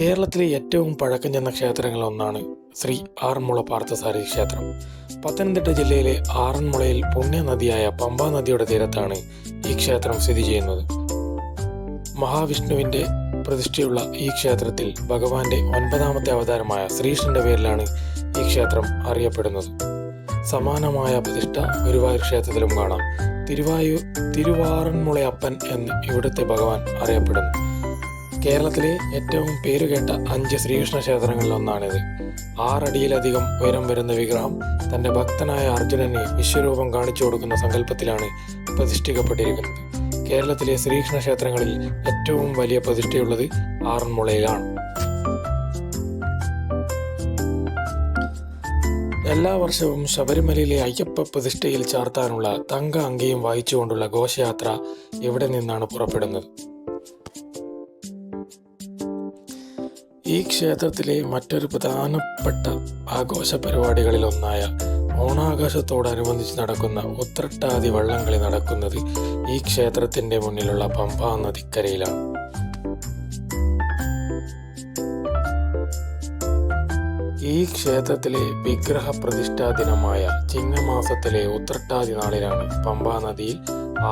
കേരളത്തിലെ ഏറ്റവും പഴക്കം ചെന്ന ക്ഷേത്രങ്ങളൊന്നാണ് ശ്രീ ആറന്മുള പാർത്ഥസാരി ക്ഷേത്രം. പത്തനംതിട്ട ജില്ലയിലെ ആറന്മുളയിൽ പുണ്യനദിയായ പമ്പാ നദിയുടെ തീരത്താണ് ഈ ക്ഷേത്രം സ്ഥിതി ചെയ്യുന്നത്. മഹാവിഷ്ണുവിന്റെ പ്രതിഷ്ഠയുള്ള ഈ ക്ഷേത്രത്തിൽ ഭഗവാന്റെ ഒൻപതാമത്തെ അവതാരമായ ശ്രീകൃഷ്ണന്റെ പേരിലാണ് ഈ ക്ഷേത്രം അറിയപ്പെടുന്നത്. സമാനമായ പ്രതിഷ്ഠ ഗുരുവായൂർ ക്ഷേത്രത്തിലും കാണാം. തിരുവായൂർ തിരുവാറന്മുളയപ്പൻ എന്ന് ഇവിടുത്തെ ഭഗവാൻ അറിയപ്പെടുന്നു. കേരളത്തിലെ ഏറ്റവും പേരുകേട്ട അഞ്ച് ശ്രീകൃഷ്ണ ക്ഷേത്രങ്ങളിൽ ഒന്നാണിത്. ആറടിയിലധികം ഉയരം വരുന്ന വിഗ്രഹം തന്റെ ഭക്തനായ അർജുനനെ വിശ്വരൂപം കാണിച്ചു കൊടുക്കുന്ന സങ്കല്പത്തിലാണ് പ്രതിഷ്ഠിക്കപ്പെട്ടിരിക്കുന്നത്. കേരളത്തിലെ ശ്രീകൃഷ്ണ ക്ഷേത്രങ്ങളിൽ ഏറ്റവും വലിയ പ്രതിഷ്ഠയുള്ളത് ആറന്മുളയിലാണ്. എല്ലാ വർഷവും ശബരിമലയിലെ അയ്യപ്പ പ്രതിഷ്ഠയിൽ ചാർത്താനുള്ള തങ്ക അങ്കിയും വായിച്ചുകൊണ്ടുള്ള ഘോഷയാത്ര ഇവിടെ നിന്നാണ് പുറപ്പെടുന്നത്? ഈ ക്ഷേത്രത്തിലെ മറ്റൊരു പ്രധാനപ്പെട്ട ആഘോഷ പരിപാടികളിൽ ഒന്നായ ഓണാഘോഷത്തോടനുബന്ധിച്ച് നടക്കുന്ന ഉത്രട്ടാതി വള്ളംകളി നടക്കുന്നത് ഈ ക്ഷേത്രത്തിന്റെ മുന്നിലുള്ള പമ്പാ നദിക്കരയിലാണ്. ഈ ക്ഷേത്രത്തിലെ വിഗ്രഹ പ്രതിഷ്ഠാ ദിനമായ ചിങ്ങമാസത്തിലെ ഉത്രട്ടാതി നാളിലാണ് പമ്പാ നദിയിൽ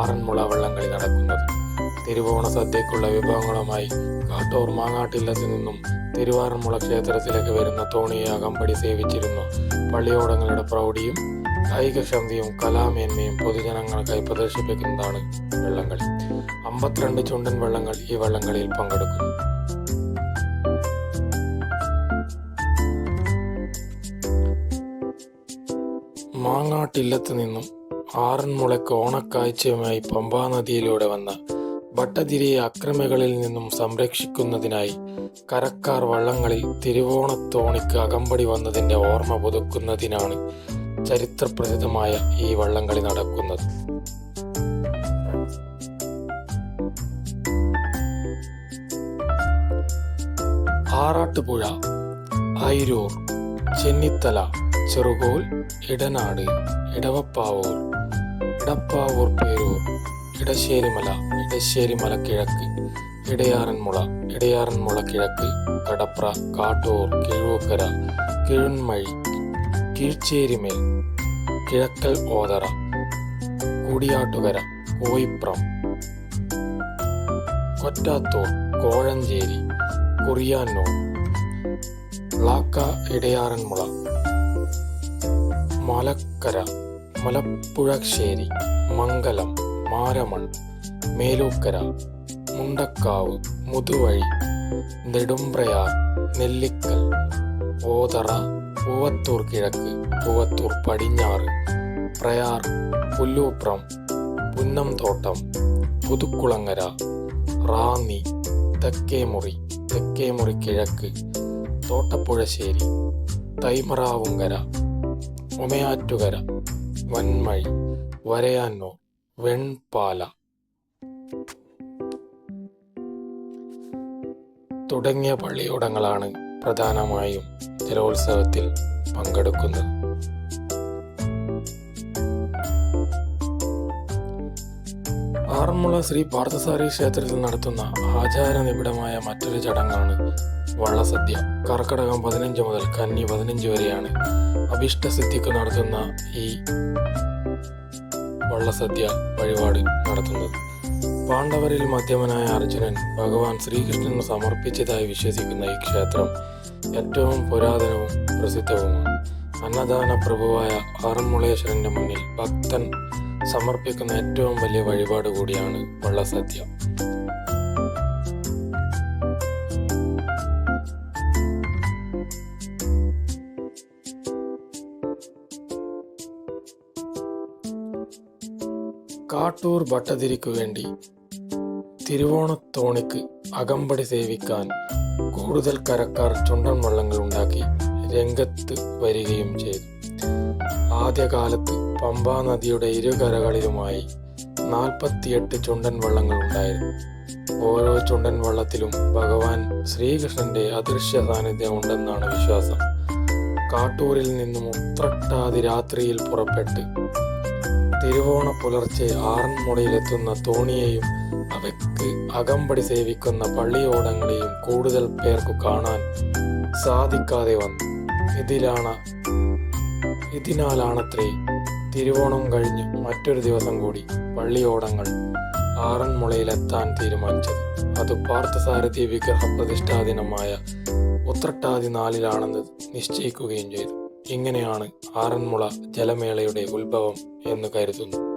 ആറന്മുള വള്ളംകളി നടക്കുന്നത്. തിരുവോണ സദ്യക്കുള്ള വിഭവങ്ങളുമായി കാട്ടൂർ മാങ്ങാട്ടില്ലത്തിൽ നിന്നും തിരുവാറന്മുള ക്ഷേത്രത്തിലേക്ക് വരുന്ന തോണിയെ അകമ്പടി സേവിച്ചിരുന്നു. പള്ളിയോടങ്ങളുടെ പ്രൗഢിയും കായികക്ഷമതയും കലാമേന്മയും പൊതുജനങ്ങൾക്കായി പ്രദർശിപ്പിക്കുന്നതാണ് വള്ളംകളി. അമ്പത്തിരണ്ട് ചുണ്ടൻ വള്ളങ്ങൾ ഈ വള്ളംകളിയിൽ പങ്കെടുക്കുന്നു. മാങ്ങാട്ടില്ലത്ത് നിന്നും ആറന്മുളയ്ക്ക് ഓണക്കാഴ്ചയുമായി പമ്പാ നദിയിലൂടെ വന്ന ഭട്ടതിരിയെ അക്രമികളിൽ നിന്നും സംരക്ഷിക്കുന്നതിനായി കരക്കാർ വള്ളങ്ങളിൽ തിരുവോണത്തോണിക്ക് അകമ്പടി വന്നതിന്റെ ഓർമ്മ പുതുക്കുന്നതിനാണ് ചരിത്രപ്രസിദ്ധമായ ഈ വള്ളംകളി നടക്കുന്നത്. ആറാട്ടുപുഴ ഐരൂർ ചെന്നിത്തല ചെറുകോൽ ഇടനാട് ഇടവപ്പാവൂർ ഇടപ്പാവൂർ പേരൂർ ഇടശ്ശേരിമല ഇടശ്ശേരിമല കിഴക്ക് ഇടയാറൻമുള ഇടയാറൻമുള കിഴക്ക് കടപ്ര കാട്ടൂർ കിഴൂക്കര കിഴുൺമഴി കീഴ്ച്ചേരിമേൽ കിഴക്കൽ ഓതറ കൂടിയാട്ടുകര കോയിപ്രം കൊറ്റാത്തൂർ കോഴഞ്ചേരി കുറിയാന്നൂർ ളാക്ക ഇടയാറന്മുള മലക്കര മലപ്പുഴശ്ശേരി മംഗലം മാരമൺ മേലൂക്കര മുണ്ടക്കാവ് മുതുവഴി നെടുമ്പ്രയാർ നെല്ലിക്കൽ ഓതറ പൂവത്തൂർ കിഴക്ക് പൂവത്തൂർ പടിഞ്ഞാറ് പ്രയാർ പുല്ലൂപ്രം പുന്നംതോട്ടം പുതുക്കുളങ്ങര റാന്നി തെക്കേമുറി തെക്കേമുറി കിഴക്ക് തോട്ടപ്പുഴശ്ശേരി തൈമറാവുങ്കര ഉമയാറ്റുകര വന്മഴി വരയാന്നൂർ വെൺപാല. തുടങ്ങിയ പള്ളിയോടങ്ങളാണ് പ്രധാനമായും ജലോത്സവത്തിൽ പങ്കെടുക്കുന്നത്. ആറന്മുള ശ്രീ പാർത്ഥസാരി ക്ഷേത്രത്തിൽ നടത്തുന്ന ആചാര നിബിഡമായ മറ്റൊരു ചടങ്ങാണ് വള്ളസദ്യ. കർക്കടകം പതിനഞ്ച് മുതൽ കന്നി പതിനഞ്ച് വരെയാണ് അഭിഷ്ടസിദ്ധിക്ക് നടത്തുന്ന ഈ വള്ളസദ്യ വഴിപാട് നടത്തുന്നത്. പാണ്ഡവരിൽ മധ്യമനായ അർജുനൻ ഭഗവാൻ ശ്രീകൃഷ്ണന് സമർപ്പിച്ചതായി വിശ്വസിക്കുന്ന ഈ ക്ഷേത്രം ഏറ്റവും പുരാതനവും പ്രസിദ്ധവുമാണ്. അന്നദാന പ്രഭുവായ ആറന്മുളേശ്വരന്റെ മുന്നിൽ ഭക്തൻ സമർപ്പിക്കുന്ന ഏറ്റവും വലിയ വഴിപാട് കൂടിയാണ് വള്ളസദ്യ. കാട്ടൂർ ഭട്ടതിരിക്കു വേണ്ടി തിരുവോണത്തോണിക്ക് അകമ്പടി സേവിക്കാൻ കൂടുതൽ കരക്കാർ ചുണ്ടൻ വള്ളങ്ങൾ ഉണ്ടാക്കി രംഗത്ത് വരികയും ചെയ്തു. ആദ്യകാലത്ത് പമ്പാ നദിയുടെ ഇരുകരകളിലുമായി നാൽപ്പത്തിയെട്ട് ചുണ്ടൻ വള്ളങ്ങൾ ഉണ്ടായിരുന്നു. ഓരോ ചുണ്ടൻ വള്ളത്തിലും ഭഗവാൻ ശ്രീകൃഷ്ണന്റെ അദൃശ്യ സാന്നിധ്യം ഉണ്ടെന്നാണ് വിശ്വാസം. കാട്ടൂരിൽ നിന്നും ഉത്രട്ടാതി രാത്രിയിൽ പുറപ്പെട്ട് തിരുവോണ പുലർച്ചെ ആറന്മുളയിലെത്തുന്ന തോണിയെയും അവയ്ക്ക് അകമ്പടി സേവിക്കുന്ന പള്ളിയോടങ്ങളെയും കൂടുതൽ പേർക്കു കാണാൻ സാധിക്കാതെ വന്നു. ഇതിലാണ് ഇതിനാലാണത്രേ തിരുവോണം കഴിഞ്ഞ് മറ്റൊരു ദിവസം കൂടി പള്ളിയോടങ്ങൾ ആറന്മുളയിലെത്താൻ തീരുമാനിച്ചത്. അത് പാർത്ഥസാരഥി വിഗ്രഹ പ്രതിഷ്ഠാ ദിനമായ ഉത്രട്ടാതി നാലിലാണെന്ന് നിശ്ചയിക്കുകയും ചെയ്തു. ഇങ്ങനെയാണ് ആറന്മുള ജലമേളയുടെ ഉത്ഭവം എന്ന് കരുതുന്നു.